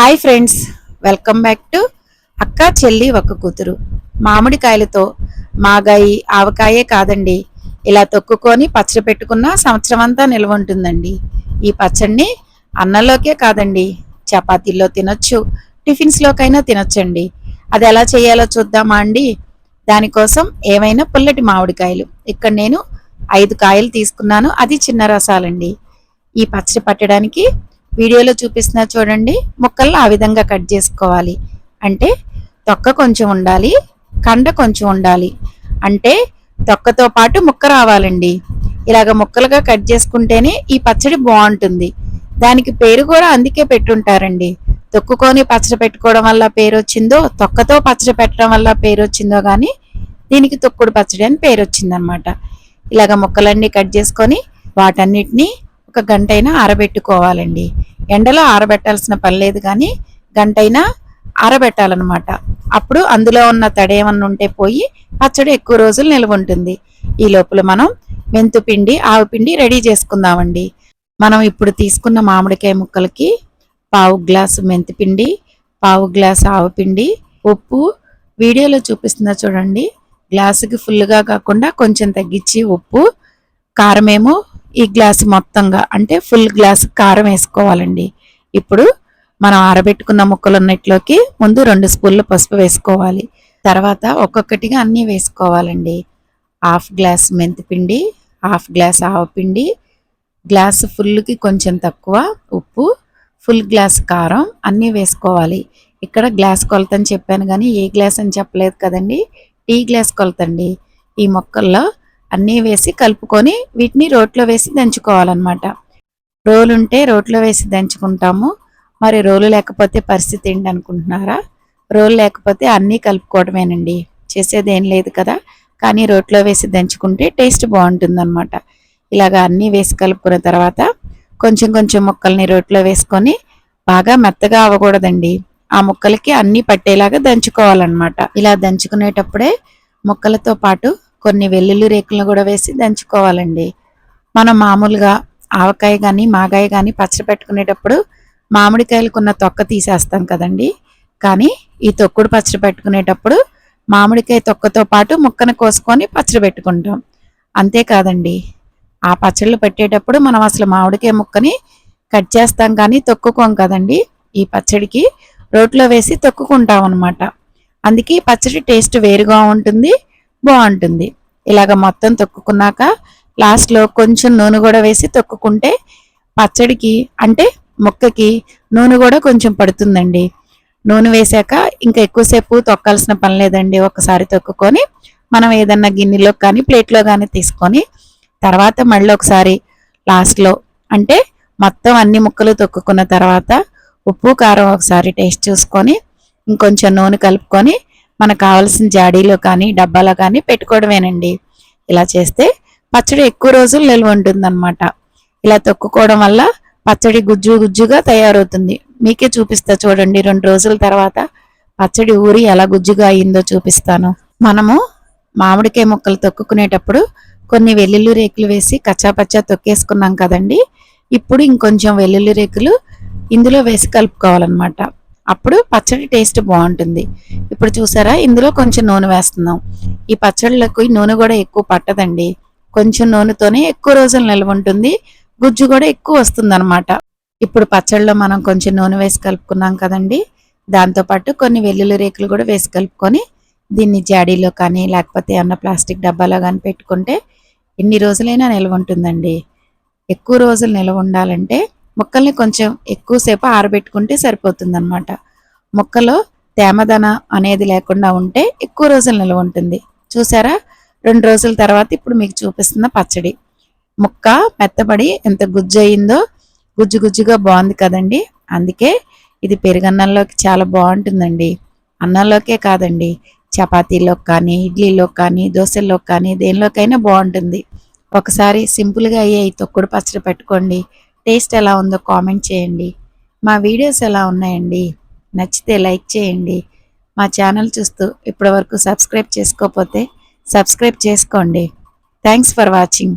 Hi friends welcome back to Akka Chelli ఒక కూతురు. మామిడికాయలతో మాగాయి ఆవకాయే కాదండి. ఇలా తొక్కుకొని పచ్చడి పెట్టుకున్న సంవత్సరం అంతా నిల్వ ఉంటుందండి. ఈ పచ్చడిని అన్నంలోకే కాదండి చపాతీల్లో తినొచ్చు టిఫిన్స్లోకైనా తినొచ్చండి. అది ఎలా చేయాలో చూద్దామా అండి? దానికోసం ఏమైనా పుల్లటి మామిడికాయలు. ఇక్కడ నేను ఐదు కాయలు తీసుకున్నాను అది చిన్న రసాలండి. ఈ పచ్చడి పట్టడానికి వీడియోలో చూపిస్తున్నా చూడండి ముక్కలను ఆ విధంగా కట్ చేసుకోవాలి. అంటే తొక్క కొంచెం ఉండాలి కండ కొంచెం ఉండాలి. అంటే తొక్కతో పాటు ముక్క రావాలండి. ఇలాగ ముక్కలుగా కట్ చేసుకుంటేనే ఈ పచ్చడి బాగుంటుంది. దానికి పేరు కూడా అందుకే పెట్టుంటారండి. తొక్కుకొని పచ్చడి పెట్టుకోవడం వల్ల పేరు వచ్చిందో తొక్కతో పచ్చడి పెట్టడం వల్ల పేరు వచ్చిందో కానీ దీనికి తొక్కుడు పచ్చడి అని పేరు వచ్చిందనమాట ఇలాగ ముక్కలన్నీ కట్ చేసుకొని వాటన్నిటిని ఒక గంట అయినా ఆరబెట్టుకోవాలండి. ఎండలో ఆరబెట్టాల్సిన పని లేదు కానీ గంట అయినా ఆరబెట్టాలన్నమాట. అప్పుడు అందులో ఉన్న తడి ఏమన్నా ఉంటే పోయి పచ్చడి ఎక్కువ రోజులు నిల్వ ఉంటుంది. ఈ లోపల మనం మెంతు పిండి ఆవు పిండి రెడీ చేసుకుందామండి. మనం ఇప్పుడు తీసుకున్న మామిడికాయ ముక్కలకి పావు గ్లాసు మెంతిపిండి పావు గ్లాసు ఆవు పిండి ఉప్పు వీడియోలో చూపిస్తున్నా చూడండి. గ్లాసుకి ఫుల్గా కాకుండా కొంచెం తగ్గించి ఉప్పు కారమేమో ఈ గ్లాస్ మొత్తంగా అంటే ఫుల్ గ్లాస్ కారం వేసుకోవాలండి. ఇప్పుడు మనం ఆరబెట్టుకున్న ముక్కలున్నట్లోకి ముందు రెండు స్పూన్లు పసుపు వేసుకోవాలి. తర్వాత ఒక్కొక్కటిగా అన్నీ వేసుకోవాలండి. హాఫ్ గ్లాస్ మెంతిపిండి హాఫ్ గ్లాస్ ఆవపిండి గ్లాస్ ఫుల్కి కొంచెం తక్కువ ఉప్పు ఫుల్ గ్లాస్ కారం అన్నీ వేసుకోవాలి. ఇక్కడ గ్లాస్ కొలత అని చెప్పాను కానీ ఏ గ్లాస్ అని చెప్పలేదు కదండి. టీ గ్లాస్ కొలతండి. ఈ మొక్కల్లో అన్నీ వేసి కలుపుకొని వీటిని రోట్లో వేసి దంచుకోవాలన్నమాట. రోలు ఉంటే రోట్లో వేసి దంచుకుంటాము. మరి రోలు లేకపోతే పరిస్థితి ఏంటి అనుకుంటున్నారా రోలు లేకపోతే అన్నీ కలుపుకోవడమేనండి చేసేది ఏం లేదు కదా. కానీ రోట్లో వేసి దంచుకుంటే టేస్ట్ బాగుంటుందన్నమాట. ఇలాగా అన్నీ వేసి కలుపుకున్న తర్వాత కొంచెం కొంచెం ముక్కల్ని రోట్లో వేసుకొని బాగా మెత్తగా అవ్వకూడదండి. ఆ ముక్కలకి అన్నీ పట్టేలాగా దంచుకోవాలన్నమాట. ఇలా దంచుకునేటప్పుడే ముక్కలతో పాటు కొన్ని వెల్లుల్లి రేకులను కూడా వేసి దంచుకోవాలండి. మనం మామూలుగా ఆవకాయ కానీ మాగాయ కానీ పచ్చడి పెట్టుకునేటప్పుడు మామిడికాయలకున్న తొక్క తీసేస్తాం కదండి. కానీ ఈ తొక్కుడు పచ్చడి పెట్టుకునేటప్పుడు మామిడికాయ తొక్కతో పాటు ముక్కను కోసుకొని పచ్చడి పెట్టుకుంటాం. అంతేకాదండి ఆ పచ్చళ్ళు పెట్టేటప్పుడు మనం అసలు మామిడికాయ ముక్కని కట్ చేస్తాం కానీ తొక్కుకోం కదండి. ఈ పచ్చడికి రోట్లో వేసి తొక్కుకుంటాం అనమాట అందుకే పచ్చడి టేస్ట్ వేరుగా ఉంటుంది. బాగుంటుంది. ఇలాగ మొత్తం తొక్కుకున్నాక లాస్ట్లో కొంచెం నూనె కూడా వేసి తొక్కుకుంటే పచ్చడికి అంటే ముక్కకి నూనె కూడా కొంచెం పడుతుందండి. నూనె వేసాక ఇంకా ఎక్కువసేపు తొక్కాల్సిన పని లేదండి. ఒకసారి తొక్కుకొని మనం ఏదన్నా గిన్నెలో కానీ ప్లేట్లో కానీ తీసుకొని తర్వాత మళ్ళీ ఒకసారి లాస్ట్లో అంటే మొత్తం అన్ని ముక్కలు తొక్కుకున్న తర్వాత ఉప్పు కారం ఒకసారి టేస్ట్ చూసుకొని ఇంకొంచెం నూనె కలుపుకొని మనకు కావాల్సిన జాడీలో కానీ డబ్బాలో కానీ పెట్టుకోవడమేనండి. ఇలా చేస్తే పచ్చడి ఎక్కువ రోజులు నిల్వ ఉంటుందన్నమాట. ఇలా తొక్కుకోవడం వల్ల పచ్చడి గుజ్జు గుజ్జుగా తయారవుతుంది. మీకే చూపిస్తా చూడండి రెండు రోజుల తర్వాత పచ్చడి ఊరి ఎలా గుజ్జుగా అయిందో చూపిస్తాను. మనము మామిడికాయ ముక్కలు తొక్కుకునేటప్పుడు కొన్ని వెల్లుల్లి రేకులు వేసి కచ్చాపచ్చా తొక్కేసుకున్నాం కదండి. ఇప్పుడు ఇంకొంచెం వెల్లుల్లి రేకులు ఇందులో వేసి కలుపుకోవాలన్నమాట. అప్పుడు పచ్చడి టేస్ట్ బాగుంటుంది. ఇప్పుడు చూసారా? ఇందులో కొంచెం నూనె వేస్తున్నాం. ఈ పచ్చళ్ళకు నూనె కూడా ఎక్కువ పట్టదండి. కొంచెం నూనెతోనే ఎక్కువ రోజులు నిల్వ ఉంటుంది. గుజ్జు కూడా ఎక్కువ వస్తుంది అనమాట ఇప్పుడు పచ్చళ్ళలో మనం కొంచెం నూనె వేసి కలుపుకున్నాం కదండి. దాంతోపాటు కొన్ని వెల్లుల్లి రేకులు కూడా వేసి కలుపుకొని దీన్ని జాడీలో కానీ లేకపోతే అన్న ప్లాస్టిక్ డబ్బాలో కానీ పెట్టుకుంటే ఎన్ని రోజులైనా నిల్వ ఉంటుందండి. ఎక్కువ రోజులు నిల్వ ఉండాలంటే ముక్కల్ని కొంచెం ఎక్కువసేపు ఆరబెట్టుకుంటే సరిపోతుందన్నమాట. ముక్కలో తేమదన అనేది లేకుండా ఉంటే ఎక్కువ రోజులు నిల్వ ఉంటుంది. చూసారా? రెండు రోజుల తర్వాత ఇప్పుడు మీకు చూపిస్తున్న పచ్చడి. ముక్క మెత్తబడి ఎంత గుజ్జు అయిందో గుజ్జు గుజ్జుగా బాగుంది కదండి. అందుకే ఇది పెరుగన్నంలోకి చాలా బాగుంటుందండి. అన్నంలోకే కాదండి. చపాతీలోకి కానీ ఇడ్లీలోకి కానీ దోశల్లోకి కానీ దేనిలోకైనా బాగుంటుంది. ఒకసారి సింపుల్గా అయ్యే ఈ తొక్కుడు పచ్చడి పెట్టుకోండి. టేస్ట్ ఎలా ఉందో కామెంట్ చేయండి. మా వీడియోస్ ఎలా ఉన్నాయండి? నచ్చితే లైక్ చేయండి. మా ఛానల్ చూస్తూ ఇప్పటివరకు సబ్స్క్రైబ్ చేసుకోకపోతే సబ్స్క్రైబ్ చేసుకోండి. Thanks for watching.